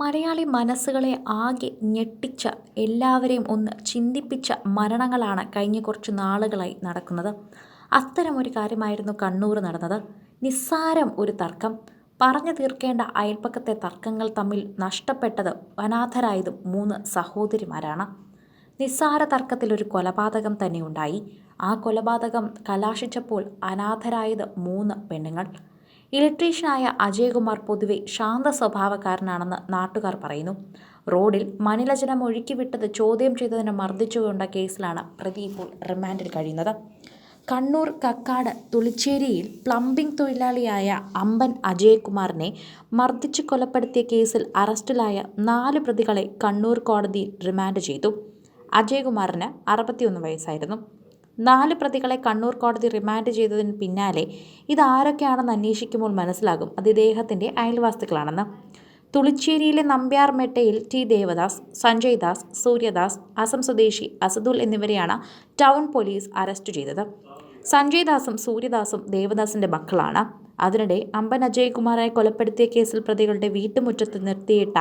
മലയാളി മനസ്സുകളെ ആകെ ഞെട്ടിച്ച എല്ലാവരെയും ഒന്ന് ചിന്തിപ്പിച്ച മരണങ്ങളാണ് കഴിഞ്ഞ കുറച്ച് നാളുകളായി നടക്കുന്നത്. അത്തരമൊരു കാര്യമായിരുന്നു കണ്ണൂർ നടന്നത്. നിസ്സാരം ഒരു തർക്കം. പറഞ്ഞു തീർക്കേണ്ട അയൽപ്പക്കത്തെ തർക്കങ്ങൾ തമ്മിൽ നഷ്ടപ്പെട്ടത് അനാഥരായതും മൂന്ന് സഹോദരിമാരാണ്. നിസ്സാര തർക്കത്തിൽ ഒരു കൊലപാതകം തന്നെ ഉണ്ടായി. ആ കൊലപാതകം കലാശിച്ചപ്പോൾ അനാഥരായത് മൂന്ന് പെണ്ണുങ്ങൾ. ഇലക്ട്രീഷ്യനായ അജയകുമാർ പൊതുവെ ശാന്ത സ്വഭാവക്കാരനാണെന്ന് നാട്ടുകാർ പറയുന്നു. റോഡിൽ മണിലജനം ഒഴുക്കിവിട്ടത് ചോദ്യം ചെയ്തതിന് മർദ്ദിച്ചുകൊണ്ട കേസിലാണ് പ്രതി ഇപ്പോൾ റിമാൻഡിൽ കഴിയുന്നത്. കണ്ണൂർ കക്കാട് തുളിച്ചേരിയിൽ പ്ലംബിംഗ് തൊഴിലാളിയായ അമ്പൻ അജയകുമാറിനെ മർദ്ദിച്ച് കൊലപ്പെടുത്തിയ കേസിൽ അറസ്റ്റിലായ നാല് പ്രതികളെ കണ്ണൂർ കോടതിയിൽ റിമാൻഡ് ചെയ്തു. അജയകുമാറിന് അറുപത്തിയൊന്ന് വയസ്സായിരുന്നു. നാല് പ്രതികളെ കണ്ണൂർ കോടതി റിമാൻഡ് ചെയ്തതിന് പിന്നാലെ ഇതാരൊക്കെയാണെന്ന് അന്വേഷിക്കുമ്പോൾ മനസ്സിലാകും. അത് ഇദ്ദേഹത്തിന്റെ അയൽവാസികളാണെന്ന്. തുളിച്ചേരിയിലെ നമ്പ്യാർ മെട്ടയിൽ ടി ദേവദാസ് സഞ്ജയ് ദാസ് സൂര്യദാസ് അസം സ്വദേശി അസദുൽ എന്നിവരെയാണ് ടൗൺ പോലീസ് അറസ്റ്റ് ചെയ്തത്. സഞ്ജയ് ദാസും സൂര്യദാസും ദേവദാസിന്റെ മക്കളാണ്. അതിനിടെ അമ്പൻ അജയ്കുമാറിനെ കൊലപ്പെടുത്തിയ കേസിൽ പ്രതികളുടെ വീട്ടുമുറ്റത്ത് നിർത്തിയിട്ട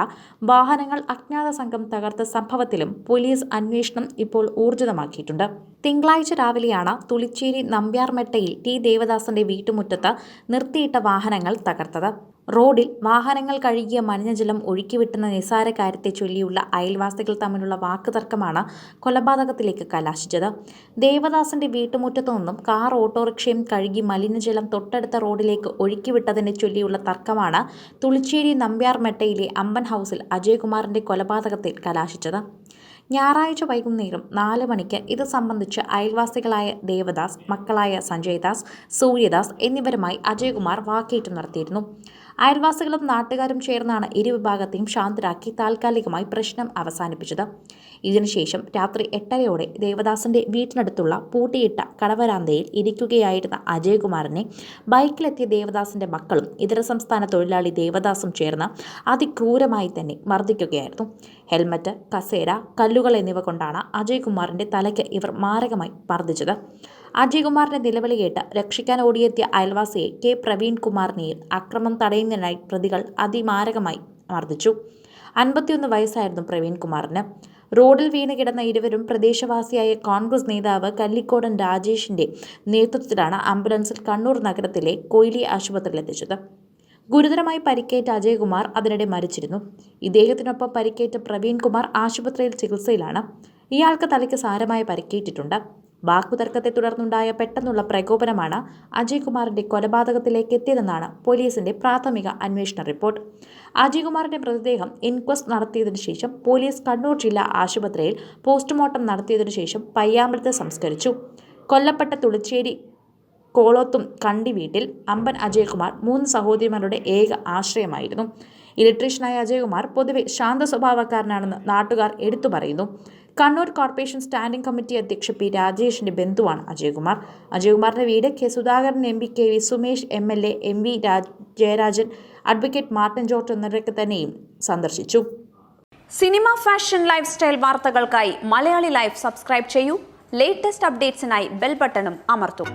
വാഹനങ്ങൾ അജ്ഞാത സംഘം തകർത്ത സംഭവത്തിലും പോലീസ് അന്വേഷണം ഇപ്പോൾ ഊർജിതമാക്കിയിട്ടുണ്ട്. തിങ്കളാഴ്ച രാവിലെയാണ് തുളിച്ചേരി നമ്പ്യാർമെട്ടയിൽ ടി ദേവദാസന്റെ വീട്ടുമുറ്റത്ത് നിർത്തിയിട്ട വാഹനങ്ങൾ തകർത്തത്. റോഡിൽ വാഹനങ്ങൾ കഴുകിയ മലിനജലം ഒഴുക്കിവിട്ടുന്ന നിസാര കാര്യത്തെ ചൊല്ലിയുള്ള അയൽവാസികൾ തമ്മിലുള്ള വാക്കുതർക്കമാണ് കൊലപാതകത്തിലേക്ക് കലാശിച്ചത്. ദേവദാസിന്റെ വീട്ടുമുറ്റത്തു നിന്നും കാർ ഓട്ടോറിക്ഷയും കഴുകി മലിനജലം തൊട്ടടുത്ത റോഡിലേക്ക് ഒഴുക്കിവിട്ടതിനെ ചൊല്ലിയുള്ള തർക്കമാണ് തുളിച്ചേരി നമ്പ്യാർമെട്ടയിലെ അമ്പൻ ഹൗസിൽ അജയ്കുമാറിന്റെ കൊലപാതകത്തിൽ കലാശിച്ചത്. ഞായറാഴ്ച വൈകുന്നേരം നാല് മണിക്ക് ഇത് സംബന്ധിച്ച് അയൽവാസികളായ ദേവദാസ് മക്കളായ സഞ്ജയ്ദാസ് സൂര്യദാസ് എന്നിവരുമായി അജയ്കുമാർ വാക്കേറ്റം നടത്തിയിരുന്നു. അയൽവാസികളും നാട്ടുകാരും ചേർന്നാണ് ഇരുവിഭാഗത്തെയും ശാന്തരാക്കി താൽക്കാലികമായി പ്രശ്നം അവസാനിപ്പിച്ചത്. ഇതിനുശേഷം രാത്രി എട്ടരയോടെ ദേവദാസിന്റെ വീട്ടിനടുത്തുള്ള പൂട്ടിയിട്ട കടവരാന്തയിൽ ഇരിക്കുകയായിരുന്ന അജയകുമാറിനെ ബൈക്കിലെത്തിയ ദേവദാസിന്റെ മക്കളും ഇതര സംസ്ഥാന തൊഴിലാളി ദേവദാസും ചേർന്ന് അതിക്രൂരമായി തന്നെ മർദ്ദിക്കുകയായിരുന്നു. ഹെൽമറ്റ് കസേര കല്ലുകൾ എന്നിവ കൊണ്ടാണ് അജയ്കുമാറിന്റെ തലയ്ക്ക് ഇവർ മാരകമായി മർദ്ദിച്ചത്. അജയ്കുമാറിന്റെ നിലവിളി കേട്ട് രക്ഷിക്കാൻ ഓടിയെത്തിയ അയൽവാസിയെ കെ. പ്രവീൺ കുമാറിനെയും അക്രമം തടയുന്നതിനായി പ്രതികൾ അതിമാരകമായി മർദ്ദിച്ചു. അൻപത്തിയൊന്ന് വയസ്സായിരുന്നു പ്രവീൺ കുമാറിന് റോഡിൽ വീണ് കിടന്ന ഇരുവരും പ്രദേശവാസിയായ കോൺഗ്രസ് നേതാവ് കല്ലിക്കോടൻ രാജേഷിന്റെ നേതൃത്വത്തിലാണ് ആംബുലൻസിൽ കണ്ണൂർ നഗരത്തിലെ കൊയിലി ആശുപത്രിയിൽ എത്തിച്ചത്. ഗുരുതരമായി പരിക്കേറ്റ അജയ്കുമാർ അതിനിടെ മരിച്ചിരുന്നു. ഇദ്ദേഹത്തിനൊപ്പം പരിക്കേറ്റ പ്രവീൺ കുമാർ ആശുപത്രിയിൽ ചികിത്സയിലാണ്. ഇയാൾക്ക് തലയ്ക്ക് സാരമായ പരിക്കേറ്റിട്ടുണ്ട്. വാക്കുതർക്കത്തെ തുടർന്നുണ്ടായ പെട്ടെന്നുള്ള പ്രകോപനമാണ് അജയ് കുമാറിന്റെ കൊലപാതകത്തിലേക്ക് എത്തിയതെന്നാണ് പോലീസിന്റെ പ്രാഥമിക അന്വേഷണ റിപ്പോർട്ട്. അജയ് കുമാറിന്റെ മൃതദേഹം ഇൻക്വസ്റ്റ് നടത്തിയതിനു ശേഷം പോലീസ് കണ്ണൂർ ജില്ലാ ആശുപത്രിയിൽ പോസ്റ്റ്മോർട്ടം നടത്തിയതിനു ശേഷം പയ്യാമ്പലത്ത് സംസ്കരിച്ചു. കൊല്ലപ്പെട്ട തുളിച്ചേരി കോളോത്തും കണ്ടി വീട്ടിൽ അമ്പൻ അജയകുമാർ മൂന്ന് സഹോദരിമാരുടെ ഏക ആശ്രയമായിരുന്നു. ഇലക്ട്രീഷ്യനായ അജയകുമാർ പൊതുവെ ശാന്ത സ്വഭാവക്കാരനാണെന്ന് നാട്ടുകാർ എടുത്തു പറയുന്നു. കണ്ണൂർ കോർപ്പറേഷൻ സ്റ്റാൻഡിംഗ് കമ്മിറ്റി അധ്യക്ഷ പി രാജേഷിന്റെ ബന്ധുവാണ് അജയകുമാർ. അജയകുമാറിന്റെ വീട് K Sudhakaran M P K V Sumesh M L A M V Jayarajan advocate Martin George എന്നിവരൊക്കെ തന്നെയും സന്ദർശിച്ചു. സിനിമ ഫാഷൻ ലൈഫ് സ്റ്റൈൽ വാർത്തകൾക്കായി മലയാളി ലൈഫ് സബ്സ്ക്രൈബ് ചെയ്യൂ. ലേറ്റസ്റ്റ് അപ്ഡേറ്റ്സിനായി ബെൽ ബട്ടണും അമർത്തും.